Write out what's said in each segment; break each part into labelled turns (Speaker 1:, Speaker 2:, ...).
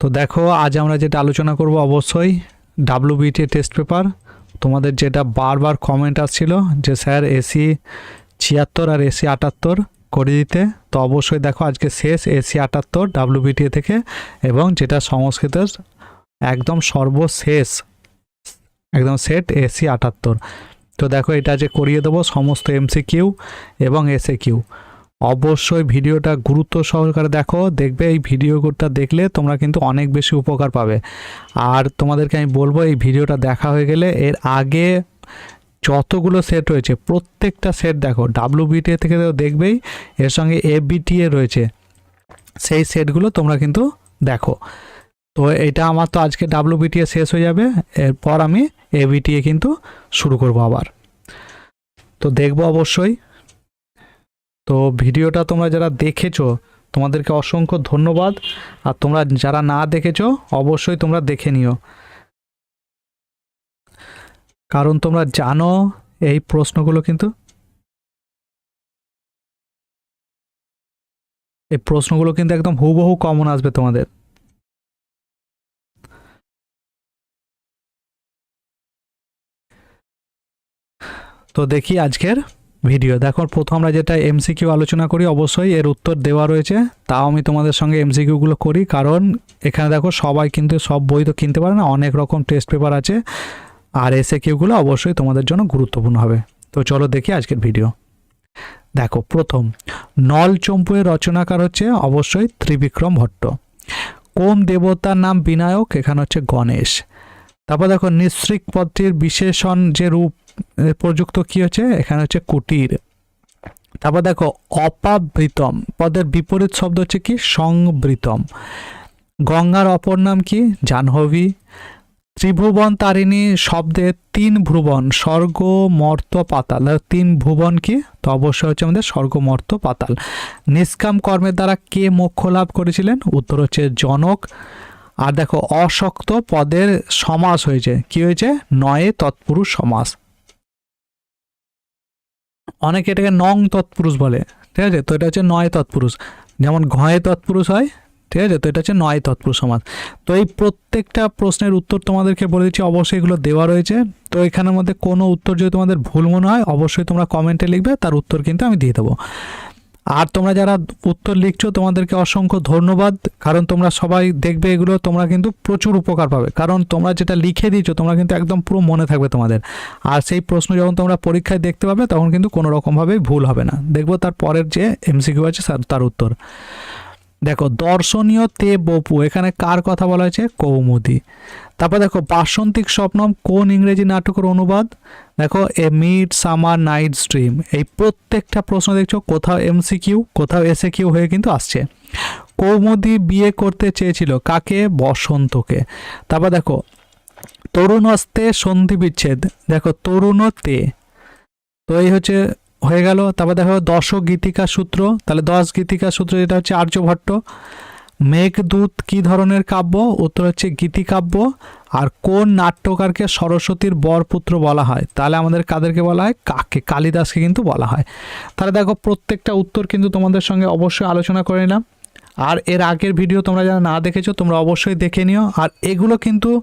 Speaker 1: তো দেখো, আজ আমরা যেটা আলোচনা করব অবশ্যই ডাব্লিউবিটি টেস্ট পেপার তোমাদের যেটা বারবার কমেন্ট আসছিল যে, স্যার এসি ছিয়াত্তর আর এসি আটাত্তর করে দিতে। তো অবশ্যই দেখো, আজকে শেষ এসি আটাত্তর ডাব্লিউবিটিএ থেকে এবং যেটা সংস্কৃতের একদম সর্বশেষ, একদম সেট এসি আটাত্তর। তো দেখো, এটা যে করিয়ে দেবো সমস্ত এমসি কিউ এবং এসএ কিউ অবশ্যই ভিডিওটা গুরুত্ব সহকারে দেখো। দেখবে এই ভিডিওটা দেখলে তোমরা কিন্তু অনেক বেশি উপকার পাবে। আর তোমাদেরকে আমি বলব, এই ভিডিওটা দেখা হয়ে গেলে এর আগে যতগুলো সেট রয়েছে, প্রত্যেকটা সেট দেখো ডাব্লিউবিটিএ থেকে তো দেখবেই, এর সঙ্গে এবিটিএ রয়েছে। সেই সেটগুলো তোমরা কিন্তু দেখো। তো এটা আমার তো আজকে ডাব্লিউবিটিএ শেষ হয়ে যাবে, এরপর আমি এবিটিএ কিন্তু শুরু করব আবার। তো দেখব অবশ্যই। তো ভিডিওটা তোমরা যারা দেখেছ, তোমাদেরকে অসংখ্য ধন্যবাদ। আর তোমরা যারা না দেখেছ, অবশ্যই তোমরা দেখে নিও। কারণ তোমরা জানো এই প্রশ্নগুলো কিন্তু। এই প্রশ্নগুলো কিন্তু একদম হুবহু কমন আসবে তোমাদের। তো দেখি আজকের ভিডিও। দেখো, প্রথম আমরা যেটা এমসিকিউ আলোচনা করি, অবশ্যই এর উত্তর দেওয়া রয়েছে। তাও আমি তোমাদের সঙ্গে এমসিকিউগুলো করি, কারণ এখানে দেখো, সবাই কিন্তু সব বই তো কিনতে পারে না, অনেক রকম টেস্ট পেপার আছে। আর এসে কিউগুলো অবশ্যই তোমাদের জন্য গুরুত্বপূর্ণ হবে। তো চলো দেখি আজকের ভিডিও। দেখো, প্রথম, নল চম্পুয়ের রচনাকার হচ্ছে অবশ্যই ত্রিবিক্রম ভট্ট। কোন দেবতার নাম বিনায়ক? এখানে হচ্ছে গণেশ। তারপর দেখো নিঃসৃক পদটির বিশেষণ যে রূপ প্রযুক্ত কি হচ্ছে? এখানে হচ্ছে কুটির। তারপর দেখো অপাবৃতম, পদের বিপরীত শব্দ হচ্ছে কি? সংবৃতম। গঙ্গার অপর নাম কি? জাহ্নবী। ত্রিভুবন তারিণী শব্দে তিন ভুবন, স্বর্গ মর্ত পাতাল। তিন ভুবন কি? তো অবশ্যই হচ্ছে আমাদের স্বর্গ মর্ত পাতাল। নিষ্কাম কর্মের দ্বারা কে মোক্ষ লাভ করেছিলেন? উত্তর হচ্ছে জনক। আর দেখো, অশক্ত পদের সমাস হয়েছে। কি হয়েছে? নয়ে তৎপুরুষ সমাস। অনেকে এটাকে নং তৎপুরুষ বলে, ঠিক আছে? তো এটা হচ্ছে নয় তৎপুরুষ। যেমন ঘয়ে তৎপুরুষ হয়, ঠিক আছে? তো এটা হচ্ছে নয় তৎপুরুষ সমাস। তো এই প্রত্যেকটা প্রশ্নের উত্তর তোমাদেরকে বলে দিচ্ছি, অবশ্যই এগুলো দেওয়া রয়েছে। তো এখানের মধ্যে কোনো উত্তর যদি তোমাদের ভুল মনে হয়, অবশ্যই তোমরা কমেন্টে লিখবে, তার উত্তর কিন্তু আমি দিয়ে দেবো। আর তোমরা যারা উত্তর লিখছো, তোমাদেরকে অসংখ্য ধন্যবাদ, কারণ তোমরা সবাই দেখবে এগুলো, তোমরা কিন্তু প্রচুর উপকার পাবে। কারণ তোমরা যেটা লিখে দিয়েছ, তোমরা কিন্তু একদম পুরো মনে থাকবে তোমাদের। আর সেই প্রশ্ন যখন তোমরা পরীক্ষায় দেখতে পাবে, তখন কিন্তু কোনো রকমভাবেই ভুল হবে না। দেখব তার পরের যে এমসিকিউ আছে তার- তার উত্তর। দেখো, দর্শনীয় তে বপু, এখানে কার কথা বলা হয়েছে? কৌমুদি। তারপর দেখো, বাসন্তিক স্বপ্নম, কোন ইংরেজি নাটকের অনুবাদ? দেখো, a mid summer night stream. এই প্রত্যেকটা প্রশ্ন দেখছ, কোথাও এমসিকিউ, কোথাও এসে কিউ হয়ে কিন্তু আসছে। কৌমুদি বিয়ে করতে চেয়েছিল কাকে? বসন্তকে। তারপর দেখো তরুণস্তে সন্ধি বিচ্ছেদ। দেখো তরুণতে তো এই হচ্ছে হয়ে গেল। তারপর দেখো দশ গীতিকা সূত্র। তাহলে দশ গীতিকা সূত্র যেটা হচ্ছে আর্যভট্ট। মেঘদূত কি ধরনের কাব্য? উত্তর হচ্ছে গীতিকাব্য আর কোন নাট্যকারকে সরস্বতীর বরপুত্র বলা হয়? তাহলে আমাদের কাদেরকে বলা হয়? কাকে? কালিদাসকে কিন্তু বলা হয়। তাহলে দেখো প্রত্যেকটা উত্তর কিন্তু তোমাদের সঙ্গে অবশ্যই আলোচনা করে নিলাম। আর এর আগের ভিডিও তোমরা যারা না দেখেছ, তোমরা অবশ্যই দেখে নিও। আর এগুলো কিন্তু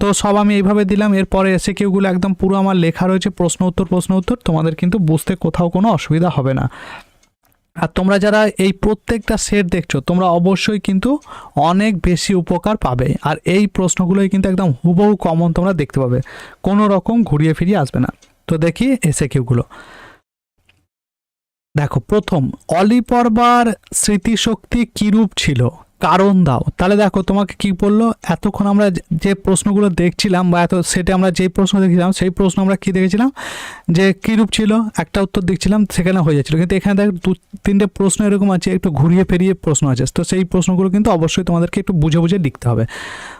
Speaker 1: তো সব আমি এইভাবে দিলাম। এরপরে এসে কেউগুলো একদম পুরো আমার লেখা রয়েছে, প্রশ্ন উত্তর প্রশ্ন উত্তর, তোমাদের কিন্তু বুঝতে কোথাও কোনো অসুবিধা হবে না। আর তোমরা যারা এই প্রত্যেকটা সেট দেখছ, তোমরা অবশ্যই কিন্তু অনেক বেশি উপকার পাবে। আর এই প্রশ্নগুলোই কিন্তু একদম হুবহু কমন তোমরা দেখতে পাবে। কোনো রকম ঘুরিয়ে ফিরিয়ে আসবে না। তো দেখি এসে কিউগুলো দেখো, প্রথম অলিপর্বার স্মৃতিশক্তি কিরূপ ছিল? কারণ দাও। তাহলে দেখো তোমাকে কি বলল? এতক্ষণ আমরা যে- যে প্রশ্নগুলো দেখছিলাম বা এত, সেটে আমরা যেই প্রশ্ন দেখছিলাম, সেই প্রশ্ন আমরা কি দেখেছিলাম? যে কীরূপ ছিল? একটা উত্তর দেখছিলাম, সেখানে হয়ে যাচ্ছিল। কিন্তু এখানে দেখ দু, তিনটে প্রশ্ন এরকম আছে, একটু ঘুরিয়ে ফিরিয়ে প্রশ্ন আছে। তো সেই প্রশ্নগুলো কিন্তু অবশ্যই তোমাদেরকে একটু বুঝে বুঝে লিখতে হবে।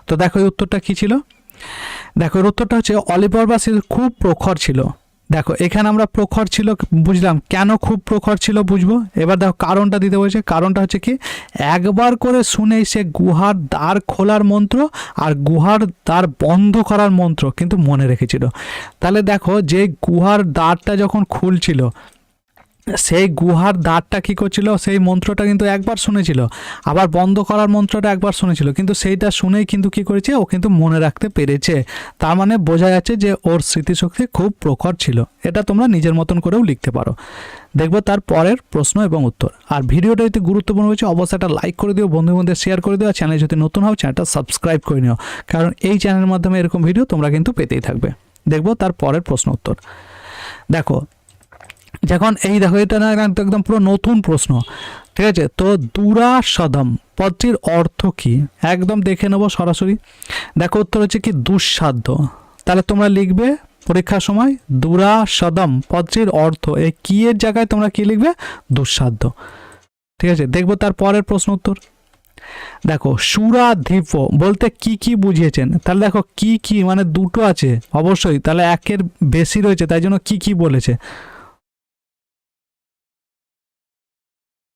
Speaker 1: তো দেখো এই উত্তরটা কী ছিল? দেখো এর উত্তরটা হচ্ছে, অলিভার বাসির খুব প্রখর ছিল। দেখো, এখানে আমরা প্রখর ছিল, বুঝলাম। কেন খুব প্রখর ছিল বুঝব? এবার দেখো, কারণটা দিতে বলছে। কারণটা হচ্ছে কি, একবার করে শুনেই সে গুহার দ্বার খোলার মন্ত্র আর গুহার দ্বার বন্ধ করার মন্ত্র কিন্তু মনে রেখেছিল। তাহলে দেখো, যে গুহার দ্বারটা যখন খুলছিল সেই গুহার দ্বারটা কী করছিল? সেই মন্ত্রটা কিন্তু একবার শুনেছিল। আবার বন্ধ করার মন্ত্রটা একবার শুনেছিল। কিন্তু সেইটা শুনেই কিন্তু কি করেছে? ও কিন্তু মনে রাখতে পেরেছে। তার মানে বোঝা যাচ্ছে যে ওর স্মৃতিশক্তি খুব প্রখর ছিল। এটা তোমরা নিজের মতন করেও লিখতে পারো। দেখব তার পরের প্রশ্ন এবং উত্তর। আর ভিডিওটা যদি গুরুত্বপূর্ণ হয়েছে, অবশ্যই একটা লাইক করে দিও, বন্ধুদের মধ্যে শেয়ার করে দিও, আর চ্যানেল যদি নতুন হও, চ্যানেলটা সাবস্ক্রাইব করে নিও। কারণ এই চ্যানেলের মাধ্যমে এরকম ভিডিও তোমরা কিন্তু পেতেই থাকবে। দেখব তার পরের প্রশ্ন উত্তর। দেখো যখন এই দেখো, এটা না একদম পুরো নতুন প্রশ্ন। ঠিক আছে? তো দুরাসদম পদটির অর্থ কি? একদম দেখে নেব সরাসরি। দেখো, উত্তর হচ্ছে কি, দুঃসাধ্য। তাহলে তোমরা লিখবে পরীক্ষার সময় দুরাসদম পদটির অর্থ। এই কি এর জায়গায় তোমরা কি লিখবে? দুঃসাধ্য। ঠিক আছে? দেখব তার পরের প্রশ্ন উত্তর। দেখো সুরা সুরাধিপ বলতে কি কি বুঝিয়েছেন? তাহলে দেখো, কি কি মানে দুটো আছে, অবশ্যই। তাহলে একের বেশি রয়েছে, তাই জন্য কি কি বলেছে।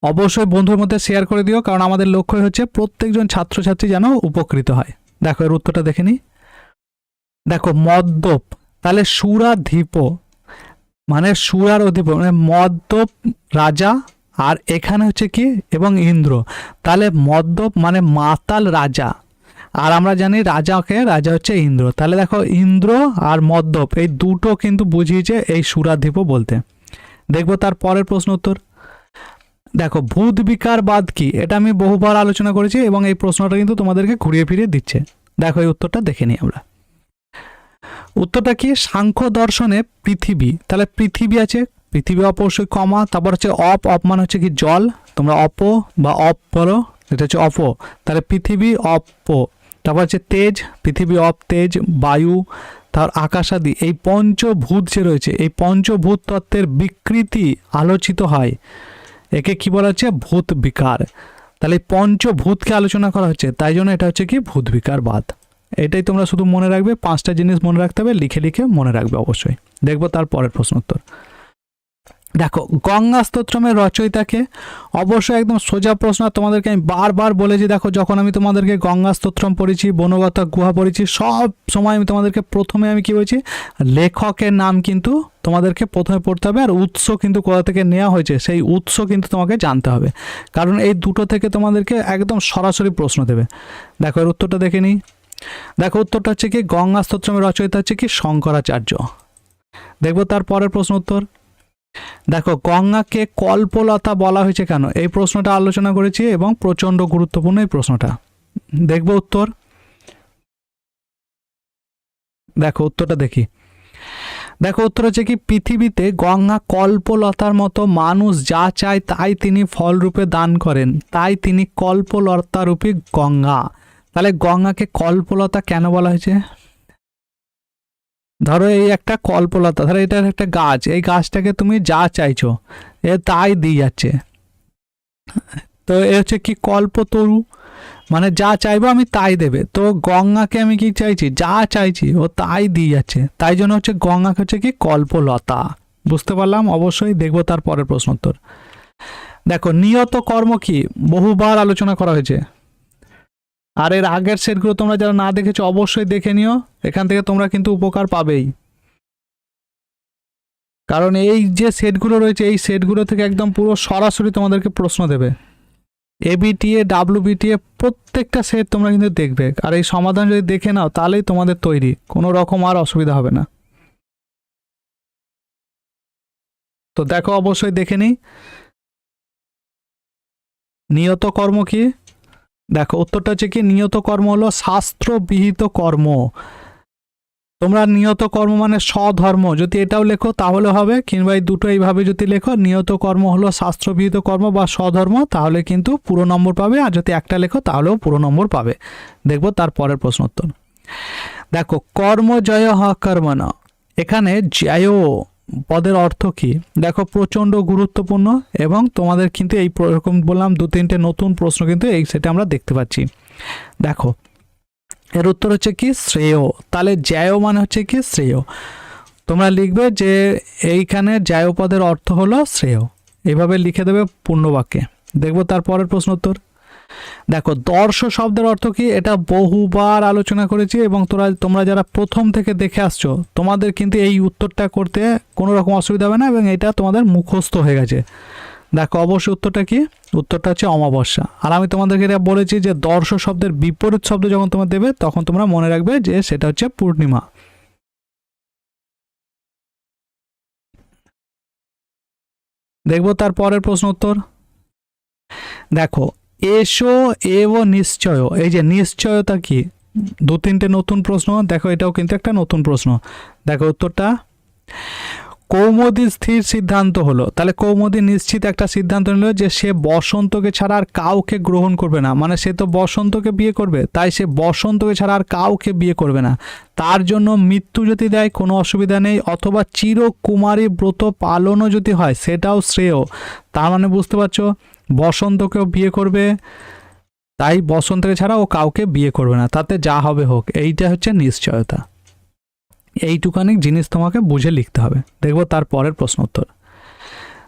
Speaker 1: অবশ্যই বন্ধুর মধ্যে শেয়ার করে দিও, কারণ আমাদের লক্ষ্য হচ্ছে প্রত্যেকজন ছাত্রছাত্রী যেন উপকৃত হয়। দেখো, এর উত্তরটা দেখে দেখো, মদ্যপ, তাহলে সুরাধিপ মানে সুরার অধিপ মানে মদ্যপ রাজা, আর এখানে হচ্ছে কি? এবং ইন্দ্র। তাহলে মদ্যপ মানে মাতাল রাজা, আর আমরা জানি রাজাকে, রাজা হচ্ছে ইন্দ্র। তাহলে দেখো, ইন্দ্র আর মদ্যপ, এই দুটো কিন্তু বুঝিয়েছে এই সুরাধিপ বলতে। দেখব তার পরের প্রশ্ন উত্তর। দেখো, ভূত বিকার বাদ কি? এটা আমি বহুবার আলোচনা করেছি এবং এই প্রশ্নটা কিন্তু তোমাদেরকে ঘুরিয়ে ফিরিয়ে দিচ্ছে। দেখো, এই উত্তরটা দেখে নিই আমরা। উত্তরটা কি? সাংখ্য দর্শনে পৃথিবী। তাহলে পৃথিবী আছে, পৃথিবী অবশ্যই কমা, তারপর হচ্ছে অপ অপ মানে হচ্ছে কি জল। তোমরা অপ বা অপ বলো, এটা হচ্ছে অপ। তাহলে পৃথিবী অপ। তারপর হচ্ছে তেজ, পৃথিবী অপ, তেজ, বায়ু, তার আকাশাদি এই পঞ্চভূত যে রয়েছে, এই পঞ্চভূত তত্ত্বের বিকৃতি আলোচিত হয়। একে কি বলা হচ্ছে? ভূত বিকার। তাহলে পঞ্চভূতকে আলোচনা করা হচ্ছে, তাই জন্য এটা হচ্ছে কি? ভূত বিকার বাদ। এটাই তোমরা শুধু মনে রাখবে, পাঁচটা জিনিস মনে রাখতে হবে, লিখে লিখে মনে রাখবে অবশ্যই। দেখব তার পরের প্রশ্ন উত্তর। দেখো, গঙ্গা স্তোত্রমের রচয়িতাকে অবশ্যই একদম সোজা প্রশ্ন তোমাদেরকে আমি বারবার বলেছি, দেখো, যখন আমি তোমাদেরকে গঙ্গা স্তোত্রম পড়েছি বনগতা গুহা পড়েছি, সব সময় আমি তোমাদেরকে প্রথমে আমি কি বলছি, লেখকের নাম কিন্তু তোমাদেরকে প্রথমে পড়তে হবে, আর উৎস কিন্তু কোথা থেকে নেওয়া হয়েছে, সেই উৎস কিন্তু তোমাকে জানতে হবে। কারণ এই দুটো থেকে তোমাদেরকে একদম সরাসরি প্রশ্ন দেবে। দেখো, এর উত্তরটা দেখে নিই। দেখো, উত্তরটা হচ্ছে কি, গঙ্গা স্তোত্রমের রচয়িতা হচ্ছে কি, শঙ্করাচার্য। দেখব তার পরের প্রশ্ন উত্তর। দেখো, গঙ্গাকে কল্পলতা বলা হয়েছে কেন? এই প্রশ্নটা আলোচনা করেছি এবং প্রচণ্ড গুরুত্বপূর্ণ এই প্রশ্নটা। দেখব উত্তর? দেখো, উত্তরটা দেখি। দেখো, উত্তর হচ্ছে কি, পৃথিবীতে গঙ্গা কল্পলতার মতো মানুষ যা চায় তাই তিনি ফলরূপে দান করেন। তাই তিনি কল্পলতা রূপী গঙ্গা। তাহলে গঙ্গাকে কল্পলতা কেন বলা হয়েছে? ধরো এই একটা কল্পলতা, ধরো এটার একটা গাছ, এই গাছটাকে তুমি যা চাইছো, এ তাই দিয়ে যাচ্ছে। তো এ হচ্ছে কি কল্পতরু? মানে যা চাইব আমি তাই দেবে। তো গঙ্গাকে আমি কি চাইছি? যা চাইছি, ও তাই দিয়ে যাচ্ছে। তাই জন্য হচ্ছে গঙ্গাকে হচ্ছে কি কল্পলতা। বুঝতে পারলাম? অবশ্যই দেখব তার পরের প্রশ্ন উত্তর দেখো, নিয়ত কর্ম কি? বহুবার আলোচনা করা হয়েছে। আর এর আগের সেটগুলো তোমরা যারা না দেখেছ, অবশ্যই দেখে নিও। এখান থেকে তোমরা কিন্তু উপকার পাবেই। কারণ এই যে সেটগুলো রয়েছে, এই সেটগুলো থেকে একদম পুরো সরাসরি তোমাদেরকে প্রশ্ন দেবে। এবিটিএ ডাব্লিউবিটিএ প্রত্যেকটা সেট তোমরা কিন্তু দেখবে। আর এই সমাধান যদি দেখে নাও, তাহলেই তোমাদের তৈরি। কোনো রকম আর অসুবিধা হবে না। তো দেখো, অবশ্যই দেখে নিই। নিয়ত কর্ম কি? দেখো, উত্তরটা হচ্ছে কি, নিয়ত কর্ম হলো শাস্ত্রবিহিত কর্ম। তোমরা নিয়ত কর্ম মানে স্বধর্ম। যদি এটাও লেখো, তাহলে হবে, কিংবা এই দুটো এইভাবে যদি লেখো, নিয়ত কর্ম হলো শাস্ত্রবিহিত কর্ম বা স্বধর্ম, তাহলে কিন্তু পুরো নম্বর পাবে, আর যদি একটা লেখো, তাহলেও পুরো নম্বর পাবে। দেখব তার পরের প্রশ্ন উত্তর। দেখো, কর্ম জয় হ কর্মণ। এখানে জয় পদের অর্থ কি? দেখো, প্রচণ্ড গুরুত্বপূর্ণ এবং তোমাদের কিন্তু এই রকম বললাম দু তিনটে নতুন প্রশ্ন কিন্তু এই সেটা আমরা দেখতে পাচ্ছি। দেখো, এর উত্তর হচ্ছে কি? শ্রেয়। তাহলে জ্যায় মানে হচ্ছে কি? শ্রেয়। তোমরা লিখবে যে এইখানে জ্যায় পদের অর্থ হলো শ্রেয়। এইভাবে লিখে দেবে পূর্ণবাক্যে। দেখব তার পরের প্রশ্ন উত্তর। দেখো, দর্শ শব্দের অর্থ কি? এটা বহুবার আলোচনা করেছি এবং তোরা তোমরা যারা প্রথম থেকে দেখে আসছো, তোমাদের কিন্তু এই উত্তরটা করতে কোনো রকম অসুবিধা হবে না এবং এটা তোমাদের মুখস্থ হয়ে গেছে। দেখো, অবশ্যই উত্তরটা কি? উত্তরটা হচ্ছে অমাবস্যা। আর আমি তোমাদেরকে এটা বলেছি যে দর্শ শব্দের বিপরীত শব্দ যখন তোমরা দেবে, তখন তোমরা মনে রাখবে যে সেটা হচ্ছে পূর্ণিমা। দেখব তার পরের প্রশ্ন উত্তর। দেখো এসো এব নিশ্চয় এই যে নিশ্চয়তা কি? দু তিনটে নতুন প্রশ্ন, দেখো এটাও কিন্তু একটা নতুন প্রশ্ন। দেখো উত্তরটা। কৌমদি স্থির সিদ্ধান্ত হলো। তাহলে কৌমদি নিশ্চিত একটা সিদ্ধান্ত নিল যে সে বসন্তকে ছাড়া আর কাউকে গ্রহণ করবে না। মানে সে তো বসন্তকে বিয়ে করবে, তাই সে বসন্তকে ছাড়া আর কাউকে বিয়ে করবে না। তার জন্য মৃত্যু যদি দেয়, কোনো অসুবিধা নেই, অথবা চিরকুমারী ব্রত পালনও যদি হয়, সেটাও শ্রেয়। তার মানে বুঝতে পারছ? বসন্তকেও বিয়ে করবে, তাই বসন্তকে ছাড়া ও কাউকে বিয়ে করবে না। তাতে যা হবে হোক, এইটা হচ্ছে নিশ্চয়তা। এইটুকানি জিনিস তোমাকে বুঝে লিখতে হবে। দেখব তার পরের প্রশ্ন উত্তর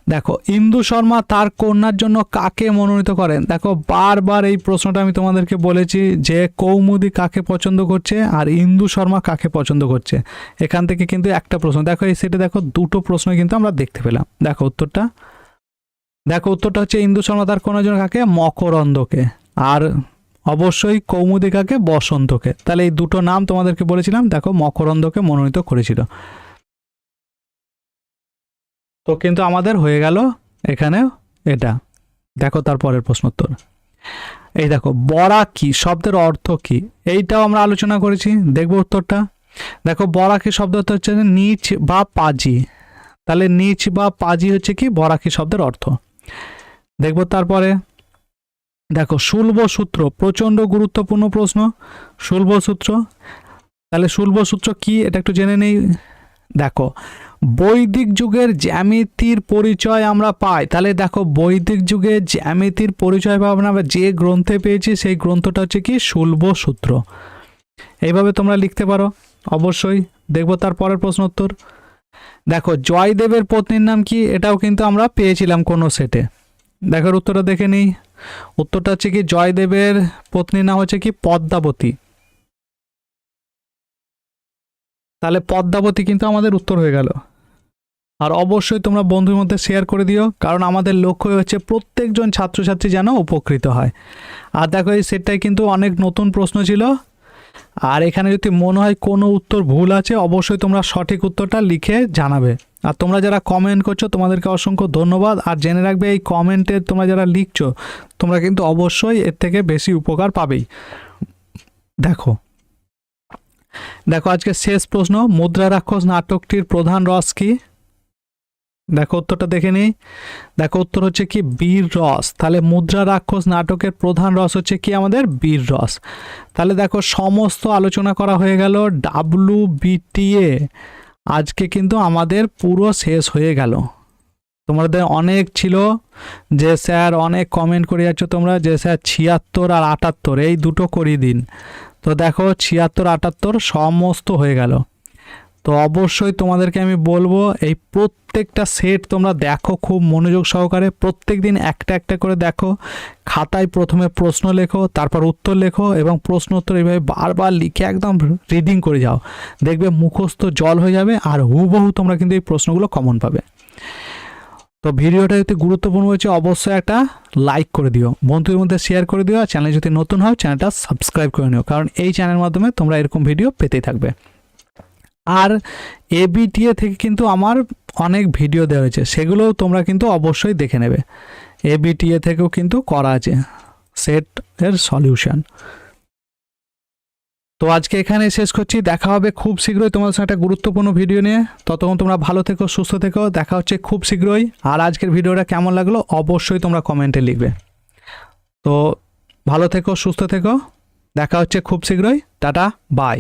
Speaker 1: দেখো, ইন্দু শর্মা তার কন্যার জন্য কাকে মনোনীত করেন? দেখো, বারবার এই প্রশ্নটা আমি তোমাদেরকে বলেছি যে কৌমুদি কাকে পছন্দ করছে আর ইন্দু শর্মা কাকে পছন্দ করছে। এখান থেকে কিন্তু একটা প্রশ্ন। দেখো, এই সেটে দেখো দুটো প্রশ্ন কিন্তু আমরা দেখতে পেলাম। দেখো উত্তরটা। দেখো উত্তরটা হচ্ছে, ইন্দু শর্মা তার কন্যার জন্য কাকে? মকরন্দকে। আর অবশ্যই কৌমুদিকাকে বসন্তকে। তাহলে এই দুটো নাম তোমাদেরকে বলেছিলাম, দেখো মকরন্দকে মনোনীত করেছিল। তো কিন্তু আমাদের হয়ে গেল এখানে এটা। দেখো তারপরের প্রশ্ন উত্তর এই দেখো বরা কি? শব্দের অর্থ কি? এইটাও আমরা আলোচনা করেছি। দেখব উত্তরটা। দেখো বরাকি শব্দ হচ্ছে নিচ বা পাজি? তাহলে নিচ বা পাজি হচ্ছে কি? বরাকি শব্দের অর্থ? দেখব তারপরে। দেখো, শুল্ব সূত্র, প্রচণ্ড গুরুত্বপূর্ণ প্রশ্ন। শুল্ব সূত্র? তাহলে শুল্ব সূত্র কি? এটা একটু জেনে নেই। দেখো, বৈদিক যুগের জ্যামিতির পরিচয় আমরা পাই। তাহলে দেখো, বৈদিক যুগে জ্যামিতির পরিচয় পাবো না আমরা যে গ্রন্থে পেয়েছি, সেই গ্রন্থটা হচ্ছে কি? শুল্ব সূত্র। এইভাবে তোমরা লিখতে পারো। অবশ্যই দেখব তার পরের প্রশ্ন উত্তর। দেখো, জয়দেবের পত্নীর নাম কি? এটাও কিন্তু আমরা পেয়েছিলাম কোনো সেটে। দেখার উত্তরটা দেখে নিই। উত্তরটা হচ্ছে কি জয়দেবের পত্নীর নাম হচ্ছে কি পদ্মাবতী। তাহলে পদ্মাবতী কিন্তু আমাদের উত্তর হয়ে গেল। আর অবশ্যই তোমরা বন্ধুর মধ্যে শেয়ার করে দিও, কারণ আমাদের লক্ষ্য হচ্ছে প্রত্যেকজন ছাত্রছাত্রী যেন উপকৃত হয়। আর দেখো এই সেটটাই কিন্তু অনেক নতুন প্রশ্ন ছিল আর এখানে যদি মনে হয় কোনো উত্তর ভুল আছে, অবশ্যই তোমরা সঠিক উত্তরটা লিখে জানাবে। আর তোমরা যারা কমেন্ট করছ, তোমাদেরকে অসংখ্য ধন্যবাদ। আর জেনে রাখবে, এই কমেন্টে তোমরা যারা লিখছো, তোমরা কিন্তু অবশ্যই এর থেকে বেশি উপকার পাবেই। দেখো। দেখো, আজকে শেষ প্রশ্ন, মুদ্রা রাক্ষস নাটকটির প্রধান রস কি? দেখো উত্তরটা দেখে নিই দেখো উত্তর হচ্ছে কি, বীর রস। তাহলে মুদ্রা রাক্ষস নাটকের প্রধান রস হচ্ছে কি আমাদের? বীর রস। তাহলে দেখো সমস্ত আলোচনা করা হয়ে গেল ডাব্লু বিটিএ আজকে কিন্তু আমাদের পুরো শেষ হয়ে গেল। তোমাদের অনেক ছিল যে স্যার অনেক কমেন্ট করে যাচ্ছ তোমরা যে স্যার ছিয়াত্তর আর আটাত্তর, এই দুটো করিয়ে দিন। তো দেখো ছিয়াত্তর, আটাত্তর সমস্ত হয়ে গেল। তো অবশ্যই তোমাদেরকে আমি বলব, এই প্রত্যেকটা সেট তোমরা দেখো খুব মনোযোগ সহকারে। প্রত্যেক দিন একটা একটা করে দেখো। খাতায় প্রথমে প্রশ্ন লেখো, তারপর উত্তর লেখো এবং প্রশ্ন উত্তর এইভাবে বারবার লিখে একদম রিডিং করে যাও। দেখবে মুখস্থ জল হয়ে যাবে আর হুবহু তোমরা কিন্তু এই প্রশ্নগুলো কমন পাবে। তো ভিডিওটা যদি গুরুত্বপূর্ণ হয়েছে, অবশ্যই একটা লাইক করে দিও। বন্ধুদের মধ্যে শেয়ার করে দিও। আর চ্যানেল যদি নতুন হয় চ্যানেলটা সাবস্ক্রাইব করে নিও। কারণ এই চ্যানেলের মাধ্যমে তোমরা এরকম ভিডিও পেতেই থাকবে। আর এবিটিএ থেকে কিন্তু আমার অনেক ভিডিও দেওয়া হয়েছে। সেগুলোও তোমরা কিন্তু অবশ্যই দেখে নেবে। এবিটিএ থেকেও কিন্তু করা আছে। সেট এর সলিউশন তো আজকে এখানে শেষ করছি। দেখা হবে খুব শীঘ্রই তোমাদের সঙ্গে একটা গুরুত্বপূর্ণ ভিডিও নিয়ে। ততক্ষণ তোমরা ভালো থেকো, সুস্থ থেকো। দেখা হচ্ছে খুব শীঘ্রই। আর আজকের ভিডিওটা কেমন লাগল অবশ্যই তোমরা কমেন্টে লিখবে। তো ভালো থেকো, সুস্থ থেকো। দেখা হচ্ছে খুব শীঘ্রই। Tata bye